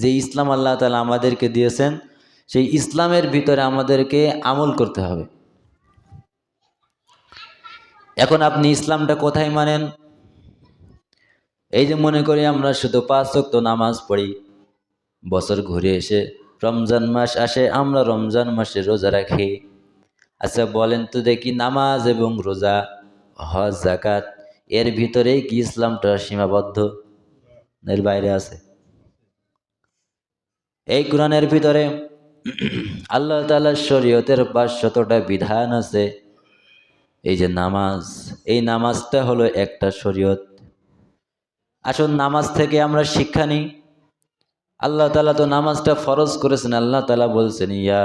যে ইসলাম আল্লাহ তালা আমাদেরকে দিয়েছেন, সেই ইসলামের ভিতরে আমাদেরকে আমল করতে হবে। এখন আপনি ইসলামটা কোথায় মানেন? এই যে মনে করি আমরা শুধু পাঁচ ওয়াক্ত নামাজ পড়ি, বছর ঘুরে এসে রমজান মাস আসে, আমরা রমজান মাসে রোজা রাখি। আচ্ছা বলেন তো দেখি নামাজ এবং রোজা, হজ জাকাত এর ভিতরেই কি ইসলামটা সীমাবদ্ধ? এর বাইরে আছে। এই কোরআনের ভিতরে আল্লাহ তালার শরীয়তের পাঁচশতটা বিধান আছে। এই যে নামাজ, এই নামাজটা হলো একটা শরীয়ত। আসুন নামাজ থেকে আমরা শিক্ষা নিই। আল্লাহ তালা তো নামাজটা ফরজ করেছেন, আল্লাহ তালা বলছেন, ইয়া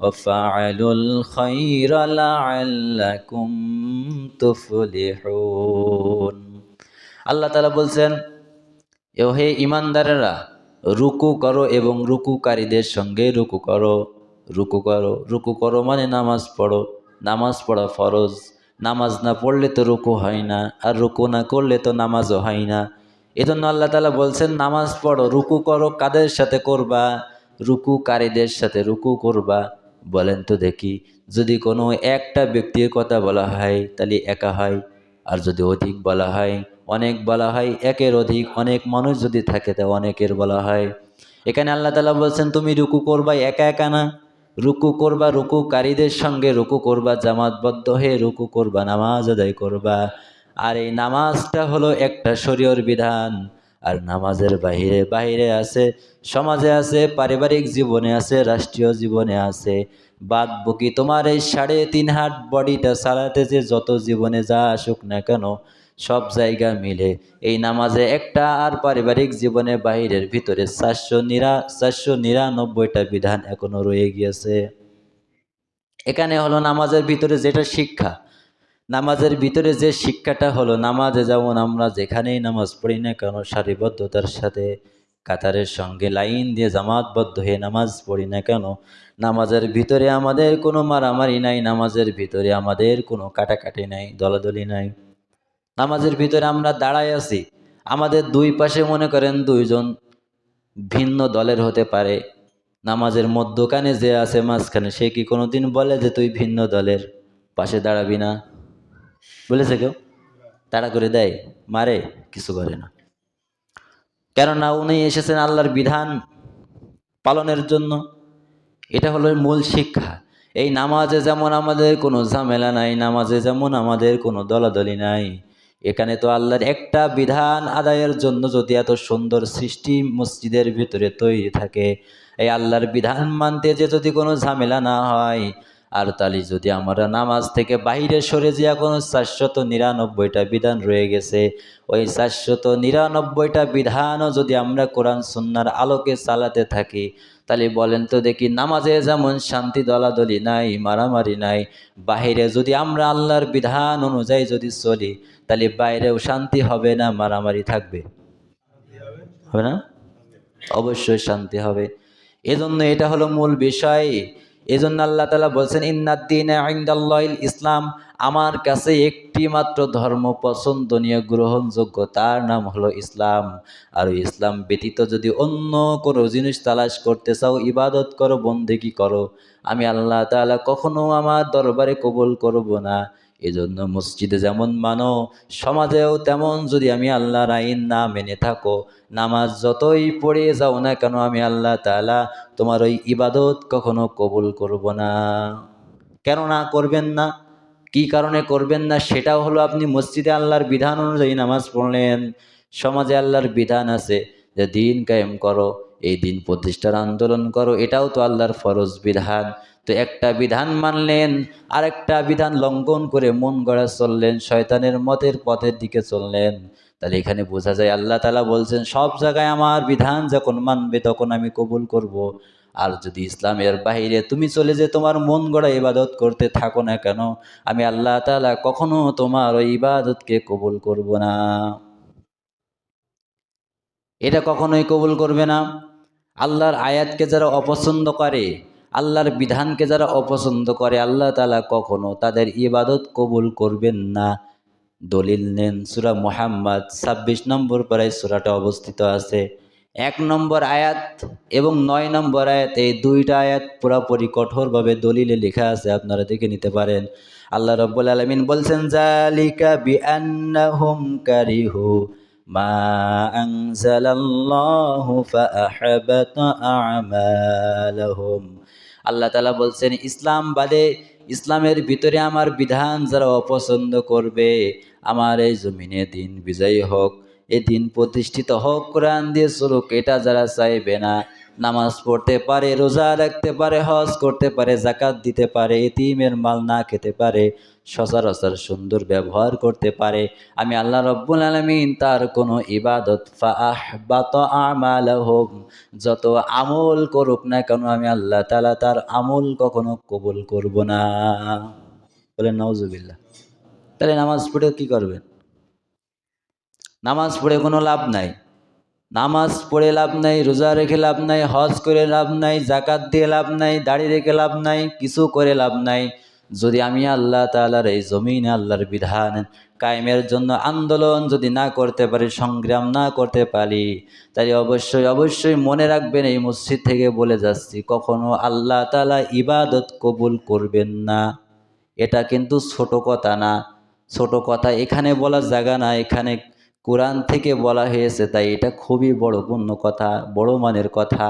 রাব্বাকুম ওয়াফআলুল খায়রা লা'আল্লাকুম আল্লাহ তালা বলছেন, এ হে ইমানদারেরা রুকু করো এবং রুকুকারীদের সঙ্গে রুকু করো রুকু করো রুকু করো মানে নামাজ পড়ো, নামাজ পড়া ফরজ, নামাজ না পড়লে তো রুকু হয় না, আর রুকু না করলে তো নামাজও হয় না। এজন্য আল্লাহ তালা বলছেন, নামাজ পড়ো, রুকু করো, কাদের সাথে করবা? রুকুকারীদের সাথে রুকু করবা। বলেন তো দেখি, যদি কোনো একটা ব্যক্তির কথা বলা হয়, তাহলে একা হয়। আর যদি অধিক বলা হয়, অনেক বলা হয়, একের অধিক অনেক মানুষ যদি থাকে, তা অনেকের বলা হয়। এখানে আল্লাহ তালা বলছেন, তুমি রুকু করবা, একা একা না। রুকু করবা, রুকুকারীদের সঙ্গে রুকু করবা, জামাতবদ্ধ হয়ে রুকু করবা, নামাজ আদায় করবা। আর এই নামাজটা হলো একটা শরীয়র বিধান। আর নামাজের বাহিরে বাহিরে আছে, সমাজে আছে, পারিবারিক জীবনে আছে, রাষ্ট্রীয় জীবনে আছে। বাদ বকি তোমার এই সাড়ে তিন হাত বডিটা চালাতে যে যত জীবনে যা আসুক না কেন, সব জায়গা মিলে। এই নামাজে একটা আর পারিবারিক জীবনে বাহিরের ভিতরে চারশো নিরা, চারশো নিরানব্বইটা বিধান এখনও রয়ে গিয়েছে। এখানে হলো নামাজের ভিতরে যেটা শিক্ষা নামাজের ভিতরে যে শিক্ষাটা হলো, নামাজে যেমন আমরা যেখানেই নামাজ পড়ি না কেন, সারিবদ্ধতার সাথে কাতারের সঙ্গে লাইন দিয়ে জামাতবদ্ধ হয়ে নামাজ পড়ি না কেন, নামাজের ভিতরে আমাদের কোনো মারামারি নাই, নামাজের ভিতরে আমাদের কোনো কাটাকাটি নাই, দলাদলি নাই। নামাজের ভিতরে আমরা দাঁড়ায় আছি। আমাদের দুই পাশে মনে করেন দুইজন ভিন্ন দলের হতে পারে। নামাজের মধ্যখানে যে আছে, মাঝখানে সে কি কোনোদিন বলে যে তুই ভিন্ন দলের পাশে দাঁড়াবি না? বলেছে কেউ? তাড়া করে দেয়, মারে, কিছু করে না। কেননা উনি এসেছেন আল্লাহর বিধান পালনের জন্য। এটা হলো মূল শিক্ষা। এই নামাজে যেমন আমাদের কোনো ঝামেলা নাই, নামাজে যেমন আমাদের কোনো দলাদলি নাই, এখানে তো আল্লাহর একটা বিধান আদায়ের জন্য যদি এত সুন্দর সৃষ্টি মসজিদের ভিতরে তৈরি থাকে, এই আল্লাহর বিধান মানতে যে যদি কোনো ঝামেলা না হয় আর তালি, যদি আমরা নামাজ থেকে বাইরে সরে যে কোনো চারশত নিরানব্বইটা বিধান রয়ে গেছে। ওই চারশত নিরানব্বইটা বিধানও যদি আমরা কোরআন, সুন্নার আলোকে চালাতে থাকি, তাহলে বলেন তো দেখি, নামাজে যেমন শান্তি, দলাদলি নাই, মারামারি নাই, বাহিরে যদি আমরা আল্লাহর বিধান অনুযায়ী যদি চলি, তাহলে বাইরেও শান্তি হবে না, মারামারি থাকবে? হবে না? অবশ্যই শান্তি হবে। এজন্য এটা হলো মূল বিষয়। এজন্য আল্লাহ তালা বলছেন ইন্নাদ্দিন আইন্দাল্লাহিল ইসলাম। আমার কাছে একটি মাত্র ধর্ম পছন্দনীয় গ্রহণযোগ্য, তার নাম হলো ইসলাম। আর ইসলাম ব্যতীত যদি অন্য কোনো জিনিস তালাশ করতে চাও, ইবাদত করো, বন্দেগি করো, আমি আল্লাহ তালা কখনো আমার দরবারে কবুল করব না। এজন্য মসজিদে যেমন মানো, সমাজেও তেমন। যদি আমি আল্লাহর আইন না মেনে থাকো, নামাজ যতই পড়ে যাও না কেন, আমি আল্লাহ তাআলা তোমার ওই ইবাদত কখনো কবুল করব না। কেন না করবেন না, কি কারণে করবেন না, সেটাও হলো আপনি মসজিদে আল্লাহর বিধান অনুযায়ী নামাজ পড়লেন। সমাজে আল্লাহর বিধান আছে যে দিন কায়েম করো, এই দিন প্রতিষ্ঠার আন্দোলন করো, এটাও তো আল্লাহর ফরজ বিধান। তো একটা বিধান মানলেন, আরেকটা বিধান লঙ্ঘন করে মন গড়া চললেন, শয়তানের মতের পথের দিকে চললেন। তাহলে এখানে বোঝা যায়, আল্লাহ তালা বলছেন, সব জায়গায় আমার বিধান যখন মানবে তখন আমি কবুল করব। আর যদি ইসলামের বাহিরে তুমি চলে যে তোমার মন গড়া ইবাদত করতে থাকো না কেন, আমি আল্লাহ তালা কখনো তোমার ওই ইবাদতকে কবুল করব না। এটা কখনোই কবুল করবে না। আল্লাহর আয়াতকে যারা অপছন্দ করে আল্লাহর বিধানকে যারা অপছন্দ করে, আল্লাহ তালা কখনো তাদের ইবাদত কবুল করবেন না। দলিল নেন, সুরা মোহাম্মদ, ছাব্বিশ নম্বর পাড়ায় সুরাটা অবস্থিত আছে। এক নম্বর আয়াত এবং নয় নম্বর আয়াত, এই দুইটা আয়াত পুরাপুরি কঠোরভাবে দলিলে লেখা আছে, আপনারা দেখে নিতে পারেন। আল্লাহ রব্বুল আলমিন বলছেন, জালিকা বিআন্নাহুম কারিহু মা আনজালাল্লাহু আল্লাহ তালা বলছেন, ইসলাম বাদে ইসলামের ভিতরে আমার বিধান যারা অপছন্দ করবে, আমার এই জমিনে দিন বিজয়ী হোক, এ দিন প্রতিষ্ঠিত হোক, কোরআন দিয়ে চলুক, এটা যারা চাইবে না নামাজ পড়তে পারে, রোজা রাখতে পারে, হজ করতে পারে জাকাত দিতে পারে, এতিমের মাল না খেতে পারে, সচরাচর সুন্দর ব্যবহার করতে পারে। আমি আল্লাহ রব্বুল আলমিন তার কোনো ইবাদত ফাহ বাত হোক যত আমল করুক না কেন আমি আল্লাহ তালা তার আমল কখনো কবুল করব না। বলেন নওজুবিল্লাহ তাহলে নামাজ পড়ে কি করবেন? নামাজ পড়ে কোনো লাভ নাই। নামাজ পড়ে লাভ নাই, রোজা রেখে লাভ নাই, হজ করে লাভ নাই জাকাত দিয়ে লাভ নাই, দাড়ি রেখে লাভ নাই, কিছু করে লাভ নাই। যদি আমি আল্লাহ তালার এই জমিন আল্লাহর বিধান কায়েমের জন্য আন্দোলন যদি না করতে পারি, সংগ্রাম না করতে পারি তাই অবশ্যই অবশ্যই মনে রাখবেন এই মসজিদ থেকে বলে যাচ্ছি, কখনো আল্লাহ তালা ইবাদত কবুল করবেন না। এটা কিন্তু ছোট কথা না। ছোট কথা এখানে বলার জায়গা না, এখানে কোরআন থেকে বলা হয়েছে, তাই এটা খুবই বড় পূর্ণ কথা, বড় মানের কথা।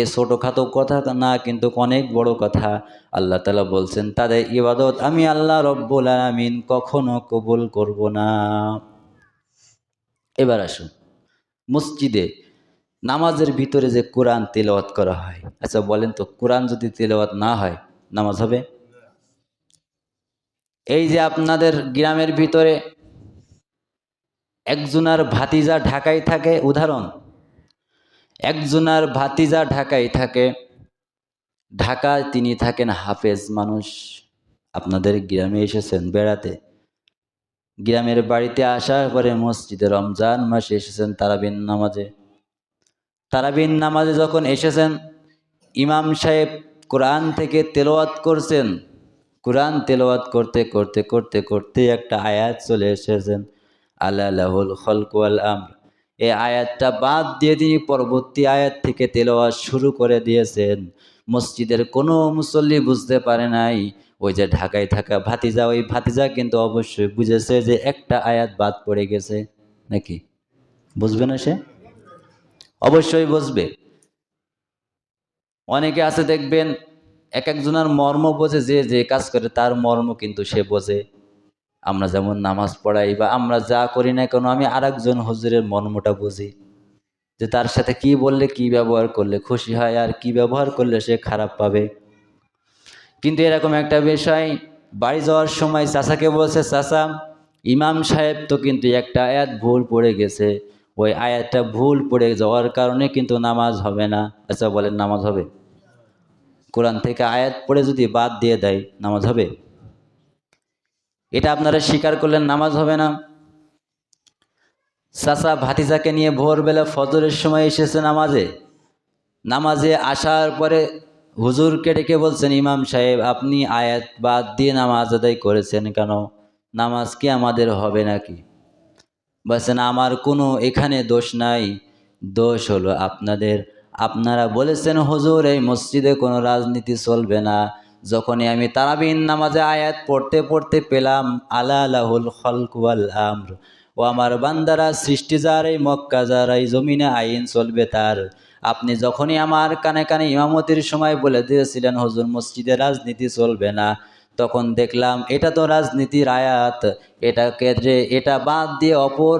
এ ছোটোখাটো কথা না, কিন্তু অনেক বড় কথা। আল্লাহ তালা বলছেন, তাদের ইবাদত আমি আল্লাহ রব্বুল আলমিন কখনো কবুল করব না। এবার আসুন, মসজিদে নামাজের ভিতরে যে কোরআন তেলাওয়াত করা হয়। আচ্ছা বলেন তো, কোরআন যদি তেলাওয়াত না হয়, নামাজ হবে? এই যে আপনাদের গ্রামের ভিতরে একজনার ভাতিজা ঢাকায় থাকে, উদাহরণ, একজনার ভাতিজা ঢাকায় থাকে, ঢাকায় তিনি থাকেন হাফেজ মানুষ। আপনাদের গ্রামে এসেছেন বেড়াতে। গ্রামের বাড়িতে আসার পরে মসজিদে রমজান মাসে এসেছেন তারাবিন নামাজে। তারাবিন নামাজে যখন এসেছেন, ইমাম সাহেব কোরআন থেকে তেলাওয়াত করছেন। কোরআন তেলাওয়াত করতে করতে করতে করতে একটা আয়াত চলে এসেছেন। আল্লাহুল খলকুয়াল আমর। এই আয়াতটা বাদ দিয়ে তিনি পরবর্তী আয়াত থেকে তেলাওয়াত শুরু করে দিয়েছেন। মসজিদের কোনো মুসল্লি বুঝতে পারে নাই, ওই যে ঢাকায় থাকা ভাতিজা, ওই ভাতিজা কিন্তু অবশ্যই বুঝেছে যে একটা আয়াত বাদ পড়ে গেছে নাকি? বুঝবে না সে? অবশ্যই বুঝবে। অনেকে আছে দেখবেন, এক একজনের মর্ম বোঝে, যে যে কাজ করে তার মর্ম কিন্তু সে বোঝে। আমরা যেমন নামাজ পড়াই বা আমরা যা করি না কেন, আমি আর একজন হজুরের মর্মটা বুঝি। যে তার সাথে কি বললে, কি ব্যবহার করলে খুশি হয় আর কি ব্যবহার করলে সে খারাপ পাবে। কিন্তু এরকম একটা বিষয়, বাড়ি যাওয়ার সময় চাচাকে বলছে, চাচা, ইমাম সাহেব তো কিন্তু একটা আয়াত ভুল পড়ে গেছে। ওই আয়াতটা ভুল পড়ে যাওয়ার কারণে কিন্তু নামাজ হবে না। আচ্ছা বলেন নামাজ হবে? কোরআন থেকে আয়াত পড়ে যদি বাদ দিয়ে দেয়, নামাজ হবে? এটা আপনারা স্বীকার করলেন, নামাজ হবে না। চাচা ভাতিজাকে নিয়ে ভোরবেলা ফজরের সময় এসেছে নামাজে। নামাজে আসার পরে হুজুরকে ডেকে বলছেন, ইমাম সাহেব, আপনি আয়াত বাদ দিয়ে নামাজ আদায় করেছেন কেন? নামাজ কি আমাদের হবে নাকি? বলছেন, আমার কোনো এখানে দোষ নাই। দোষ হলো আপনাদের। আপনারা বলেছেন, হুজুর, এই মসজিদে কোনো রাজনীতি চলবে না। যখনই আমি তারাবিন নামাজে আয়াত পড়তে পড়তে পেলাম, আলা আলাহুল খলকুয়াল আমর। ও আমার বান্দারা সৃষ্টি যার এই মক্কা, যার এই জমিনে আইন চলবে তার। আপনি যখনই আমার কানে কানে ইমামতির সময় বলে দিয়েছিলেন, হুজুর, মসজিদে রাজনীতি চলবে না। তখন দেখলাম, এটা তো রাজনীতির আয়াত। এটাকে যে এটা বাদ দিয়ে অপর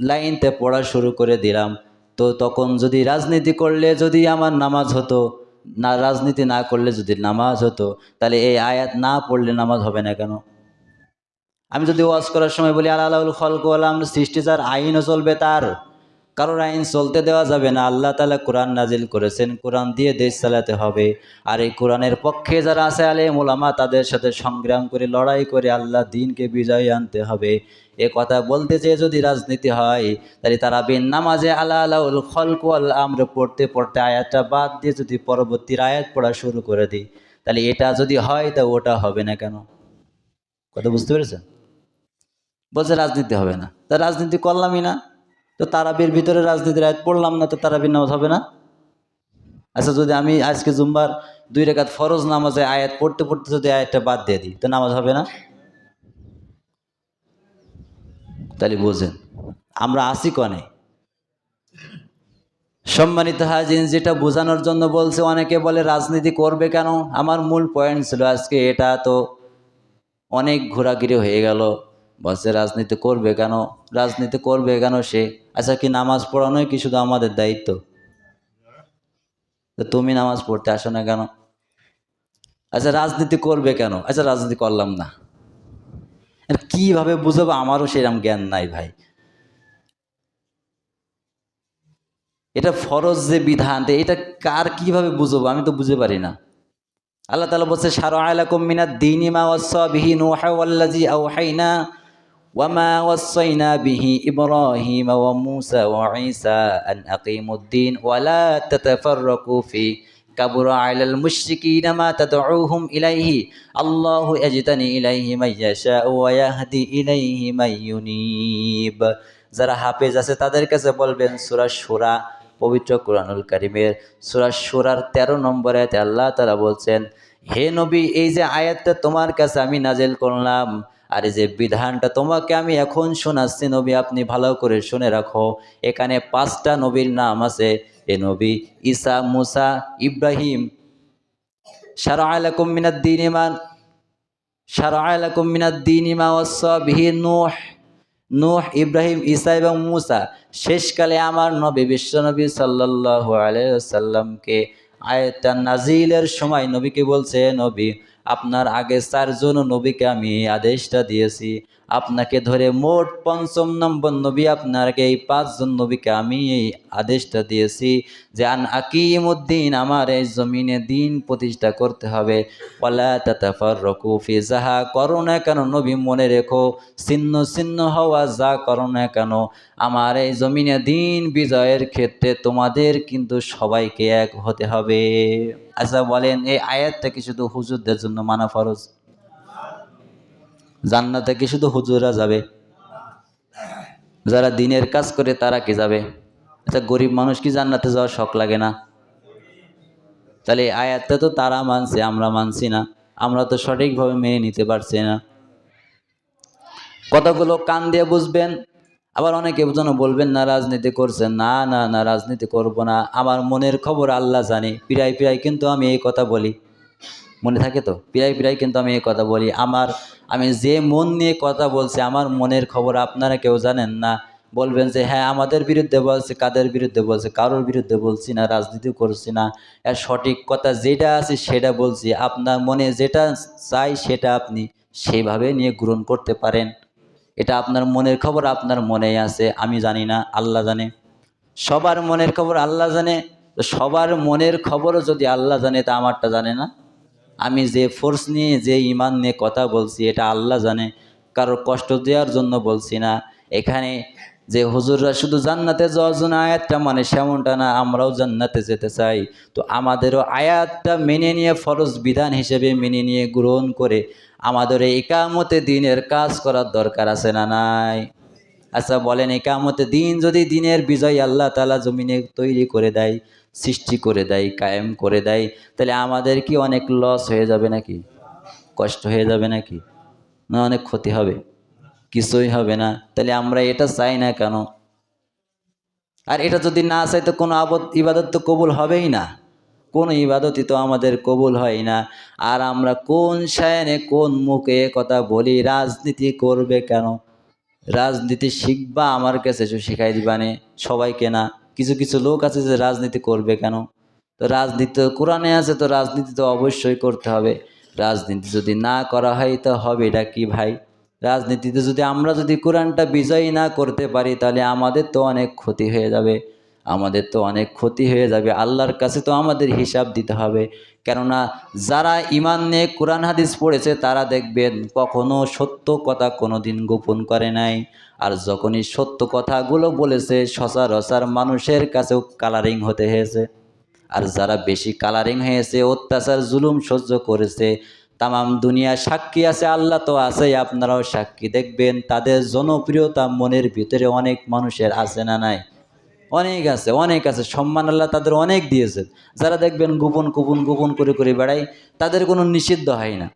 লাইনতে পড়া শুরু করে দিলাম। তো তখন যদি রাজনীতি করলে যদি আমার নামাজ হতো না, রাজনীতি না করলে যদি নামাজ হতো, তাহলে এই আয়াত না পড়লে নামাজ হবে না কেন? আমি যদি ওয়াজ করার সময় বলি আল্লাহ খলক আলাম সৃষ্টি যার আইনও চলবে তার। কারোর আইন চলতে দেওয়া যাবে না। আল্লাহ তালা কোরআন নাজিল করেছেন। কোরআন দিয়ে দেশ চালাতে হবে। আর এই কোরআনের পক্ষে যারা আছে আলে মোলামা তাদের সাথে সংগ্রাম করে, লড়াই করে আল্লাহ দিনকে বিজয় আনতে হবে। এ কথা বলতে চেয়ে যদি রাজনীতি হয়, তাহলে তারা বিন নামাজে আল্লাহ আল্লাহ খলক আল্লাহ আমরা পড়তে পড়তে আয়াতটা বাদ দিয়ে যদি পরবর্তীর আয়াত পড়া শুরু করে দিই, তাহলে এটা যদি হয় তা ওটা হবে না কেন? কথা বুঝতে পেরেছেন? বলছে রাজনীতি হবে না। তা রাজনীতি করলামই না। তো তারাবির ভিতরে রাজনীতির আয়াত পড়লাম না, তো তারাবির নামাজ হবে না? আচ্ছা যদি আমি আজকে জুম্বার দুই রেখাত ফরজ নামাজে আয়াত পড়তে পড়তে যদি আয়াতটা বাদ দিয়ে দিই, তো নামাজ হবে না? তাহলে বোঝেন, আমরা আসি কনে। সম্মানিত হাজিন যেটা বোঝানোর জন্য বলছে, অনেকে বলে রাজনীতি করবে কেন? আমার মূল পয়েন্ট ছিল আজকে এটা তো অনেক ঘোরাঘুরি হয়ে গেল। বলছে, রাজনীতি করবে কেন? রাজনীতি করবে কেন সে? আচ্ছা কি নামাজ পড়ানোই কি শুধু আমাদের দায়িত্ব? তুমি নামাজ পড়তে আসো না কেন? আচ্ছা রাজনীতি করবে কেন? আচ্ছা রাজনীতি করলাম না। কীভাবে বুঝাবো? আমারও সেরকম জ্ঞান নাই ভাই। এটা ফরজ যে বিধান এটা কার কীভাবে বুঝব? আমি তো বুঝতে পারি না। আল্লাহ তালা বলছে সারো আলাকুম মিনাদ দিনী মা ওয়াসবিহি নুহা ওয়াল্লাজি আওহাইনা ওয়ামা ওয়াসাইনা বিহি ইব্রাহিম ওয়া মূসা ওয়া ঈসা আকিমুদ্দিন ওয়ালা তাতাফাররাকু কাবুরা আলাল মুশরিকিনা মা তাদউহুম ইলাইহি, আল্লাহু ইয়াজতানি ইলাইহি ইয়াশাউ ওয়া ইয়াহদি ইলাইহি ইউনিব। যারা হাফেজ আছে তাদের কাছে বলবেন, সূরা শূরা পবিত্র কোরআনুল কারিমের সূরা শূরার 13 নম্বর আয়াতে আল্লাহ তাআলা বলছেন, হে নবী, এই যে আয়াতটা তোমার কাছে আমি নাজেল করলাম, আর যে বিধানটা তোমাকে আমি এখন শোনাচ্ছি, নবী আপনি ভালো করে শুনে রাখো। এখানে পাঁচটা নবীর নাম আছে এ নবী ঈসা, মুসা, ইব্রাহিম। সারা আলাকুম মিনাদ দিন ইমান সারা আলাকুম মিনাদ দিন ইমা ওয়াসবিহি নূহ। নূহ, ইব্রাহিম, ঈসা এবং মুসা শেষকালে আমার নবী বিশ্বনবী সাল্লাল্লাহু আলাইহি সাল্লামকে আয়াতটা নাজিলের সময় নবীকে বলছে, নবী, আপনার আগে চারজন নবীকে আমি আদেশটা দিয়েছি। আপনাকে ধরে মোট পঞ্চম নম্বর নবী আপনাকে এই পাঁচজন নবীকে আমি এই আদেশটা দিয়েছি যে, আন আকিমুদ্দিন, আমার এই জমিনে দিন প্রতিষ্ঠা করতে হবে। তাতাফার রকুফি যাহা করো না কেন নবী, মনে রেখো, ছিন্ন ছিন্ন হওয়া যা করো না কেন, আমার এই জমিনে দিন বিজয়ের ক্ষেত্রে তোমাদের কিন্তু সবাইকে এক হতে হবে। আচ্ছা বলেন, এই আয়াতটা কি শুধু হুজুরদের জন্য মানা ফরজ? জান্নাতে কি শুধু হুজুরা যাবে? যারা দিনের কাজ করে তারা কি যাবে? আচ্ছা গরিব মানুষ কি জান্নাতে যাওয়ার শখ লাগে না? তাহলে আয়াতটা তো তারা মানছে, আমরা মানছি না। আমরা তো সঠিকভাবে মেনে নিতে পারছি না। কথাগুলো কান দিয়ে বুঝবেন? আবার অনেকে যেন বলবেন, না, রাজনীতি করছেন। না না না, রাজনীতি করব না। আমার মনের খবর আল্লাহ জানে। পিরাই পিরাই কিন্তু আমি এই কথা বলি। মনে থাকে তো? পিরাই পিরাই কিন্তু আমি এই কথা বলি। আমার আমি যে মন নিয়ে কথা বলছি, আমার মনের খবর আপনারা কেউ জানেন না। বলবেন যে হ্যাঁ আমাদের বিরুদ্ধে বলছে, কাদের বিরুদ্ধে বলছে? কারোর বিরুদ্ধে বলছি না রাজনীতি করছি না। সঠিক কথা যেটা আছে, সেটা বলছি। আপনার মনে যেটা চাই, সেটা আপনি সেইভাবে নিয়ে গ্রহণ করতে পারেন। এটা আপনার মনের খবর, আপনার মনেই আছে, আমি জানি না, আল্লাহ জানে। সবার মনের খবর আল্লাহ জানে সবার মনের খবরও যদি আল্লাহ জানে, তা আমারটা জানে না। আমি যে ফোর্স নিয়ে, যে ইমান নিয়ে কথা বলছি, এটা আল্লাহ জানে। কারোর কষ্ট দেওয়ার জন্য বলছি না। এখানে যে হুজুররা শুধু জান্নাতে যাওয়ার জন্য আয়াতটা মানে সেমনটা না, আমরাও জান্নাতে যেতে চাই। তো আমাদেরও আয়াতটা মেনে নিয়ে, ফরজ বিধান হিসেবে মেনে নিয়ে গ্রহণ করে আমাদের একামতে দিনের কাজ করার দরকার আছে না নাই? আচ্ছা বলেন একামতে দিন যদি দিনের বিজয় আল্লাহ তালা জমিনে তৈরি করে দেয় সৃষ্টি করে দেয়, কায়েম করে দেয়, তাহলে আমাদের কি অনেক লস হয়ে যাবে নাকি? কষ্ট হয়ে যাবে নাকি? না, অনেক ক্ষতি হবে। কিছুই হবে না। তাহলে আমরা এটা চাই না কেন? আর এটা যদি না চাই, তো কোনো আবদ, ইবাদত তো কবুল হবেই না। কোনো ইবাদতই তো আমাদের কবুল হয় না। আর আমরা কোন সায়নে, কোন মুখে কথা বলি, রাজনীতি করবে কেন? রাজনীতি শিখবা আমার কাছে, শিখাই দিবানে সবাইকে না। কিছু কিছু লোক আছে যে রাজনীতি করবে কেন? তো রাজনীতি কোরআনে আছে, তো রাজনীতি তো অবশ্যই করতে হবে। রাজনীতি যদি না করা হয় তো হবে এটা কি ভাই? রাজনীতিতে যদি আমরা যদি কোরআনটা বিজয়ী না করতে পারি, তাহলে আমাদের তো অনেক ক্ষতি হয়ে যাবে। আমাদের তো অনেক ক্ষতি হয়ে যাবে। আল্লাহর কাছে তো আমাদের হিসাব দিতে হবে। কেননা যারা ইমান নিয়ে কোরআন হাদিস পড়েছে, তারা দেখবেন কখনো সত্য কথা কোনো দিন গোপন করে নাই। আর যখনই সত্য কথাগুলো বলেছে, সচরাচর মানুষের কাছেও কালারিং হতে হয়েছে। আর যারা বেশি কালারিং হয়েছে, অত্যাচার, জুলুম সহ্য করেছে, তামাম দুনিয়া সাক্ষী আছে, আল্লাহ তো আছেই, আপনারাও সাক্ষী দেখবেন, তাদের জনপ্রিয়তা মনের ভিতরে অনেক মানুষের আছে না নাই? অনেক আছে অনেক আছে। সম্মান আল্লাহ তাদের অনেক দিয়েছেন যারা দেখবেন গোপন গোপন গোপন করে করে বেড়ায়, তাদের কোনো নিষিদ্ধ হয় না।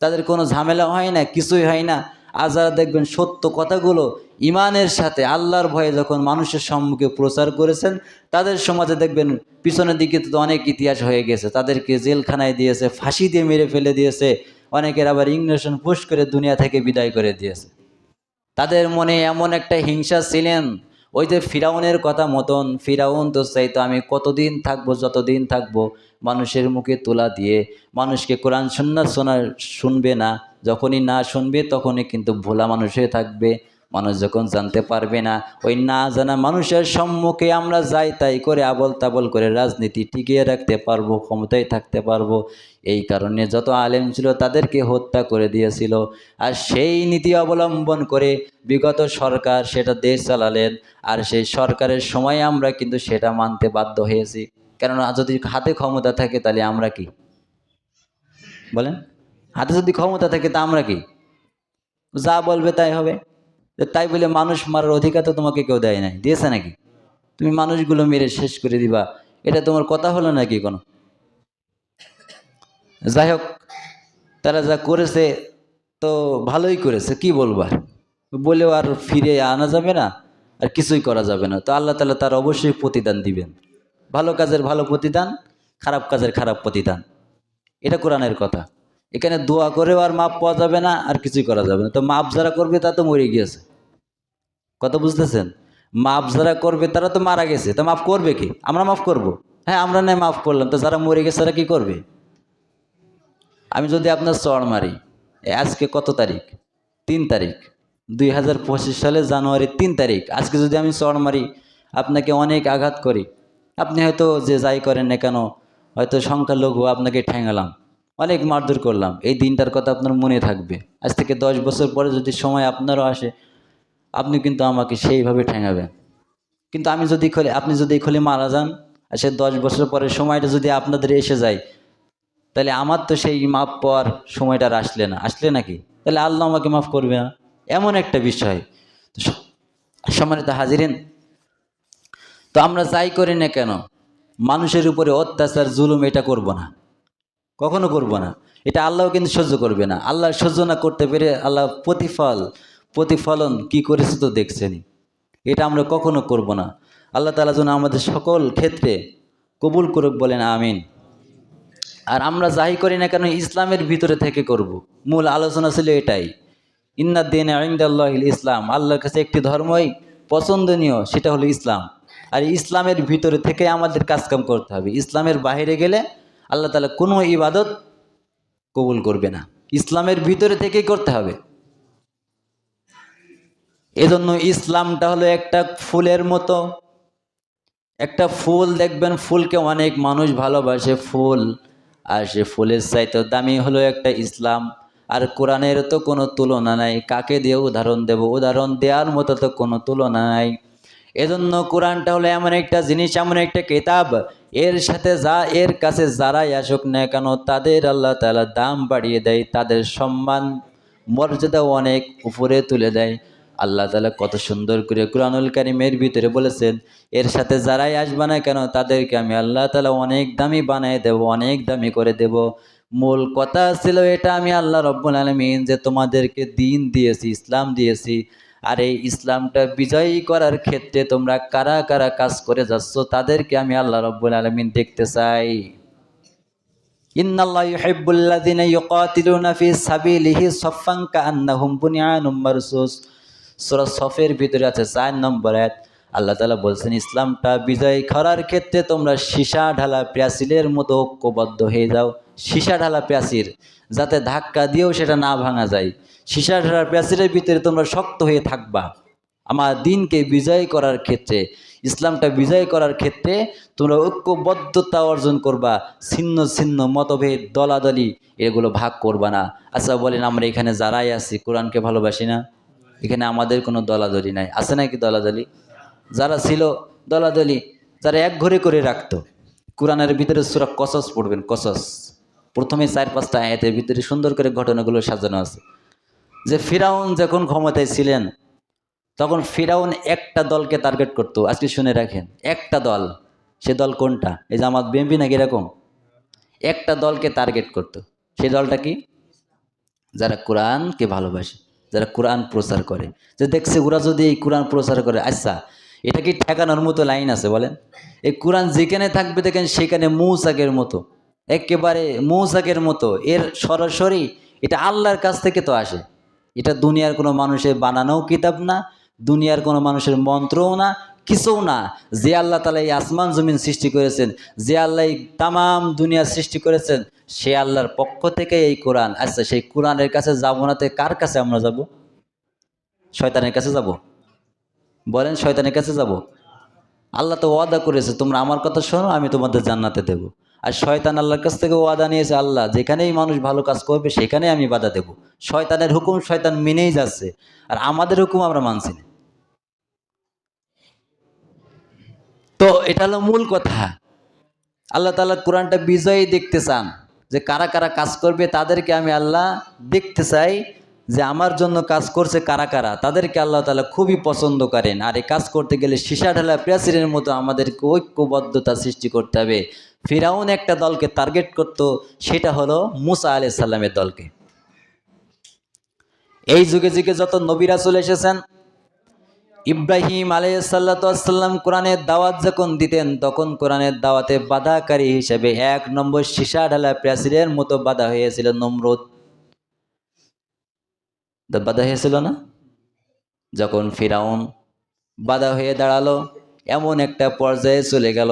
তাদের কোনো ঝামেলা হয় না, কিছুই হয় না। আর যারা দেখবেন সত্য কথাগুলো ইমানের সাথে, আল্লাহর ভয়ে যখন মানুষের সম্মুখে প্রচার করেছেন, তাদের সমাজে দেখবেন পিছনের দিকে তো অনেক ইতিহাস হয়ে গেছে। তাদেরকে জেলখানায় দিয়েছে, ফাঁসি দিয়ে মেরে ফেলে দিয়েছে। অনেকের আবার ইংরেশন পুশ করে দুনিয়া থেকে বিদায় করে দিয়েছে। তাদের মনে এমন একটা হিংসা ছিলেন ওই যে ফিরাউনের কথা মতন, ফিরাউন তো চাইতো আমি কতদিন থাকব, যতদিন থাকব, মানুষের মুখে তোলা দিয়ে। মানুষকে কোরআন শুননা শোনা শুনবে না। যখনই না শুনবে, তখনই কিন্তু ভোলা মানুষ হয়ে থাকবে। মানুষ যখন জানতে পারবে না, ওই না জানা মানুষের সম্মুখে আমরা যাই, তাই করে আবল তাবল করে রাজনীতি টিকিয়ে রাখতে পারব, ক্ষমতায় থাকতে পারব। এই কারণে যত আলেম ছিল তাদেরকে হত্যা করে দিয়েছিল। আর সেই নীতি অবলম্বন করে বিগত সরকার সেটা দেশ চালালেন। আর সেই সরকারের সময় আমরা কিন্তু সেটা মানতে বাধ্য হয়েছি। কেননা যদি হাতে ক্ষমতা থাকে তাহলে আমরা কি? বলেন? হাতে যদি ক্ষমতা থাকে তা আমরা কি? যা বলবে তাই হবে। তাই বলে মানুষ মারার অধিকার তো তোমাকে কেউ দেয় নাই। দিয়েছে নাকি? তুমি মানুষগুলো মেরে শেষ করে দিবা। এটা তোমার কথা হলো নাকি কোনো? যাই হোক, তারা যা করেছে তো ভালোই করেছে, কি বলবা বলেও আর ফিরে আনা যাবে না, আর কিছুই করা যাবে না। তো আল্লাহ তালা তার অবশ্যই প্রতিদান দিবেন। ভালো কাজের ভালো প্রতিদান, খারাপ কাজের খারাপ প্রতিদান। এটা কোরআনের কথা। এখানে দোয়া করেও আর মাপ পাওয়া যাবে না, আর কিছুই করা যাবে না। তো মাপ যারা করবে তা তো মরে গিয়েছে। কথা বুঝতেছেন? মাপ যারা করবে তারা তো মারা গেছে। তা মাফ করবে কি? আমরা মাফ করব। হ্যাঁ আমরা নাই মাফ করলাম। তো যারা মরে গেছে তারা কি করবে? আমি যদি আপনার চড় মারি আজকে কত তারিখ? তিন তারিখ। দুই হাজার পঁচিশ সালে জানুয়ারির তিন তারিখ। আজকে যদি আমি চড় মারি, আপনাকে অনেক আঘাত করি। আপনি হয়তো যে যাই করেন না কেন, হয়তো সংখ্যালঘু আপনাকে ঠেঙালাম। অনেক মারধর করলাম। এই দিনটার কথা আপনার মনে থাকবে। আজ থেকে দশ বছর পরে যদি সময় আপনারও আসে, আপনি কিন্তু আমাকে সেইভাবে ঠেঙাবেন। কিন্তু আমি যদি খলে আপনি যদি খলে মারা যান, আর সে দশ বছর পরে সময়টা যদি আপনাদের এসে যায় তাহলে আমার তো সেই মাপ পাওয়ার সময়টা আসলে না। আসলে নাকি? তাহলে আল্লাহ আমাকে মাফ করবে না। এমন একটা বিষয়। সম্মানিত হাজিরেন, তো আমরা যাই করি না কেন? মানুষের উপরে অত্যাচার, জুলুম, এটা করব না। কখনো করব না। এটা আল্লাহ কিন্তু সহ্য করবে না। আল্লাহ সহ্য না করতে পেরে আল্লাহ প্রতিফল, প্রতিফলন কি করেছে তো দেখছেনই। এটা আমরা কখনো করব না। আল্লাহ তালা যেন আমাদের সকল ক্ষেত্রে কবুল করুক বলেন, আমিন। আর আমরা যাই করি না কেন, ইসলামের ভিতরে থেকে করব। মূল আলোচনা ছিল এটাই। ইন্না দিন আইন্দাল্লাহ ইসলাম, আল্লাহর কাছে একটি ধর্মই পছন্দনীয়, সেটা হলো ইসলাম। আর ইসলামের ভিতরে থেকে আমাদের কাজকাম করতে হবে। ইসলামের বাইরে গেলে আল্লাহ তালা কোনো ইবাদত কবুল করবে না। ইসলামের ভিতরে থেকেই করতে হবে। এজন্য ইসলামটা হলো একটা ফুলের মতো। একটা ফুল দেখবেন, ফুলকে অনেক মানুষ ভালোবাসে, ফুল। আর সে ফুলের চাইতে দামি হলো একটা ইসলাম। আর কোরআনের তো কোনো তুলনা নাই, কাকে দিয়ে উদাহরণ দেব? উদাহরণ দেওয়ার মতো তো কোনো তুলনা নাই। এজন্য কোরআনটা হলো এমন একটা জিনিস, এমন একটা কিতাব। এর সাথে যা, এর কাছে যারাই আসুক না কেন, তাদের আল্লাহ তাআলা দাম বাড়িয়ে দেয়, তাদের সম্মান মর্যাদা অনেক উপরে তুলে দেয়। আল্লাহ তাআলা কত সুন্দর করে কোরআনুল কারিমের ভিতরে বলেছেন, এর সাথে যারাই আসবে না কেন, তাদেরকে আমি আল্লাহ তাআলা অনেক দামি বানায় দেব, অনেক দামি করে দেব। মূল কথা ছিল এটা আমি আল্লাহ রব্বুল আলমিন যে তোমাদেরকে দিন দিয়েছি, ইসলাম দিয়েছি। আর এই ইসলামটা বিজয়ী করার ক্ষেত্রে তোমরা কারা কারা কাজ করে যাচ্ছ, তাদেরকে আমি আল্লাহ রব্বুল আলমিন দেখতে চাই। ইন্নাল্লাহ ইউহিব্বুল্লাযিনা ইউকাতিলুনা ফি সাবিলিহি সাফফান কাআন্নাহুম বুনিয়ানুম মারসুস। সূরা সফের ভিতরে আছে চার নম্বর এক আল্লাহ তাআলা বলছেন, ইসলামটা বিজয় করার ক্ষেত্রে তোমরা সীসা ঢালা প্রাচীলের মতো ঐক্যবদ্ধ হয়ে যাও। সীসা ঢালা প্যাসির, যাতে ধাক্কা দিয়েও সেটা না ভাঙা যায়। সীসা ঢালা প্যাসিরের ভিতরে তোমরা শক্ত হয়ে থাকবা। আমার দিনকে বিজয় করার ক্ষেত্রে, ইসলামটা বিজয় করার ক্ষেত্রে তোমরা ঐক্যবদ্ধতা অর্জন করবা। ছিন্ন ছিন্ন মতভেদ, দলাদলি, এগুলো ভাগ করবা না। আচ্ছা বলেন, আমরা এখানে যারাই আছি, কোরআনকে ভালোবাসি না? এখানে আমাদের কোনো দলাদলি নাই। আছে নাকি দলাদলি? যারা ছিল দলাদলি, যারা এক ঘরে করে রাখতো। কোরআনের ভিতরে সুরা কসস পড়বেন, কসস। প্রথমে চার, পাঁচটা আয়াতের ভিতরে সুন্দর করে ঘটনাগুলো সাজানো আছে। যে ফিরাউন যখন ক্ষমতায় ছিলেন, তখন ফিরাউন একটা দলকে টার্গেট করতো। আজকে শুনে রাখেন, একটা দল, সে দল কোনটা? এই যে আমার বিএমপি নাকি এরকম? একটা দলকে টার্গেট করতো। সেই দলটা কি? যারা কোরআনকে ভালোবাসে। যারা কোরআন প্রচার করে। যে দেখছে, ওরা যদি এই কোরআন প্রচার করে আচ্ছা এটা কি ঠেকানোর মতো লাইন আছে বলেন? এই কোরআন যেখানে থাকবে দেখেন, সেখানে মৌসাকের মতো। একেবারে মৌসাকের মতো। এর সরাসরি এটা আল্লাহর কাছ থেকে তো আসে। এটা দুনিয়ার কোনো মানুষের বানানো কিতাব না, দুনিয়ার কোনো মানুষের মন্ত্রও না, কিছুও না। যে আল্লাহ তালা এই আসমান জমিন সৃষ্টি করেছেন, যে আল্লাহ তামাম দুনিয়া সৃষ্টি করেছেন সে আল্লাহর পক্ষ থেকে এই কোরআন। আচ্ছা সেই কোরআনের কাছে যাব না তো কার কাছে আমরা যাব? শয়তানের কাছে যাব? বলেন, শয়তানের কাছে যাব? আল্লাহ তো ওয়াদা করেছে, তোমরা আমার কথা শোনো, আমি তোমাদের জান্নাতে দেব। আর শয়তান আল্লাহর কাছ থেকে ওয়াদা নিয়েছে, আল্লাহ, যেখানেই মানুষ ভালো কাজ করবে, সেখানেই আমি বাধা দেব। শয়তানের হুকুম শয়তান মেনেই যাচ্ছে, আর আমাদের হুকুম আমরা মানছি না। তো এটা হলো মূল কথা। আল্লাহ তাআলা কোরআনটা বিজয়ী দেখতে চান। যে কারা কারা কাজ করবে তাদেরকে আমি আল্লাহ দেখতে চাই যে আমার জন্য কাজ করছে কারা কারা। তাদেরকে আল্লাহ তাআলা খুবই পছন্দ করেন। আর এই কাজ করতে গেলে সীসা ঢালা প্রাচীরের মতো আমাদেরকে ঐক্যবদ্ধতা সৃষ্টি করতে হবে। ফিরাউন একটা দলকে টার্গেট করত, সেটা হলো মুসা আলাইহিস সালামের দলকে। এই যুগে যুগে যত নবীরা চলে এসেছেন ইব্রাহিম আলাইসাল্লাম কোরআনের দাওয়াত যখন দিতেন, তখন কোরআনের দাওয়াতে বাধাকারী হিসেবে এক নম্বর সীসা ঢালা প্রাচীরের মতো বাধা হয়েছিল, নমরুদ। বাধা হয়েছিল না? যখন ফিরাউন বাধা হয়ে দাঁড়াল, এমন একটা পর্যায়ে চলে গেল।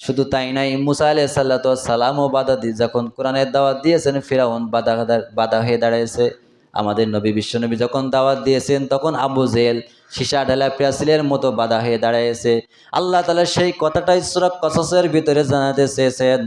শুধু তাই নাই মুসা আলাই সাল্লা সালামও বাধা দিয়ে, যখন কোরআনের দাওয়াত দিয়েছেন, ফিরাউন বাধা বাধা হয়ে দাঁড়িয়েছে আমাদের নবী, বিশ্বনবী যখন দাওয়াত দিয়েছেন, তখন আবু জেল সীসা ঢালা প্রাচীলের মতো বাধা হয়ে দাঁড়িয়েছে আল্লাহ তালা সেই কথাটাই সুরক কসসের ভিতরে জানাতে চেয়েছেন।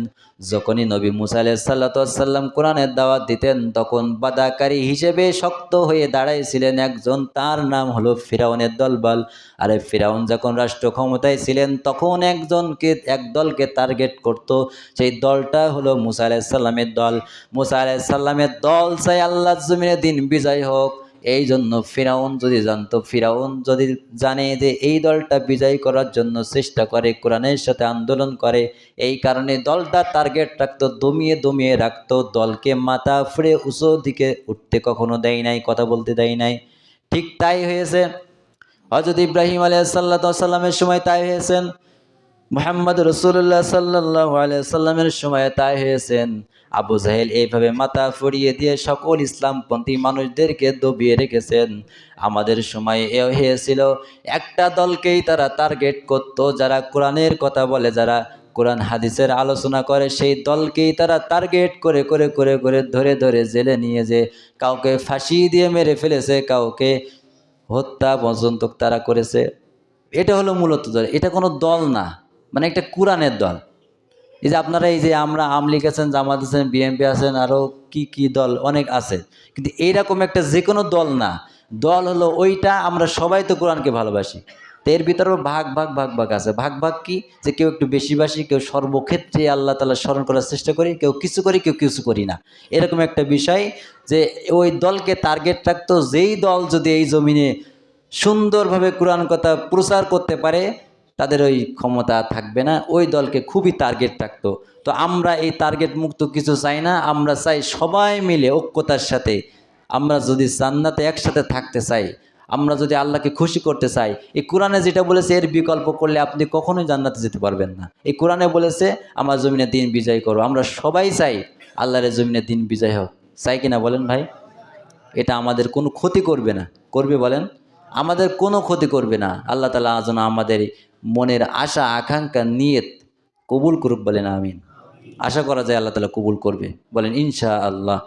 যখনই নবী মুসা আলাহ সাল্লাম কোরআনের দাওয়াত দিতেন, তখন বাধাকারী হিসেবে শক্ত হয়ে দাঁড়াইছিলেন একজন। তার নাম হলো ফিরাউনের দলবল। আরে ফিরাউন যখন রাষ্ট্র ক্ষমতায় ছিলেন, তখন একজনকে, এক দলকে টার্গেট করত। সেই দলটা হলো মুসা আলাহ সাল্লামের দল। মুসা আলাহ সাল্লামের দল চাই আল্লাহ জমিনে দিন বিজয় হোক। এই জন্য ফিরাউন যদি জানতো, ফিরাউন যদি জানে যে এই দলটা বিজয় করার জন্য চেষ্টা করে, কোরআনের সাথে আন্দোলন করে, এই কারণে দলটা টার্গেট রাখতো, দমিয়ে দমিয়ে রাখতো, দলকে মাথা ফুড়ে উঁচু দিকে উঠতে কখনো দেয় নাই, কথা বলতে দেয় নাই। ঠিক তাই হয়েছে। হজরত ইব্রাহিম আলিয়া সাল্লামের সময় তাই হয়েছেন। মোহাম্মদ রসুল্লাহ সাল্লাহ সাল্লামের সময় তাই হয়েছেন। আবু জাহেল এইভাবে মাথা ফড়িয়ে দিয়ে সকল ইসলামপন্থী মানুষদেরকে দবিয়ে রেখেছেন। আমাদের সময় এ হয়েছিল, একটা দলকেই তারা টার্গেট করত, যারা কোরআনের কথা বলে, যারা কোরআন হাদিসের আলোচনা করে, সেই দলকেই তারা টার্গেট করে করে করে করে, ধরে ধরে জেলে নিয়ে যে কাউকে ফাঁসি দিয়ে মেরে ফেলেছে, কাউকে হত্যা পর্যন্ত তারা করেছে। এটা হলো মূলত দল, এটা কোনো দল না মানে একটা কোরআনের দল। এই যে আপনারা এই যে আমরা আমলিগ আছেন, জামাত আছেন বিএনপি আছেন আরও কি কি দল অনেক আছে। কিন্তু এইরকম একটা যে কোনো দল না। দল হলো ওইটা আমরা সবাই তো কোরআনকে ভালোবাসি। তো এর ভিতরেও ভাগ ভাগ ভাগ ভাগ আছে। ভাগ ভাগ কি? যে কেউ একটু বেশি বাসি, কেউ সর্বক্ষেত্রে আল্লাহ তালা স্মরণ করার চেষ্টা করি, কেউ কিছু করি, কেউ কিছু করি না। এরকম একটা বিষয় যে ওই দলকে টার্গেট রাখতো, যেই দল যদি এই জমিনে সুন্দরভাবে কোরআন কথা প্রচার করতে পারে তাদের ওই ক্ষমতা থাকবে না, ওই দলকে খুবই টার্গেট থাকতো। তো আমরা এই টার্গেট মুক্ত কিছু চাই না, আমরা চাই সবাই মিলে ঐক্যতার সাথে, আমরা যদি জান্নাতে একসাথে থাকতে চাই, আমরা যদি আল্লাহকে খুশি করতে চাই, এই কোরআনে যেটা বলেছে, এর বিকল্প করলে আপনি কখনোই জান্নাতে যেতে পারবেন না। এই কোরআনে বলেছে, আমার জমিনে দিন বিজয় করো। আমরা সবাই চাই আল্লাহরের জমিনে দিন বিজয় হোক। চাই কিনা বলেন ভাই? এটা আমাদের কোনো ক্ষতি করবে না। করবে বলেন? আমাদের কোনো ক্ষতি করবে না। আল্লাহ তালা যেন আমাদের মনের আশা, আকাঙ্ক্ষা, নিয়ত কবুল করুক বলেন, আমিন। আশা করা যায় আল্লাহ তালা কবুল করবে। বলেন ইনশা আল্লাহ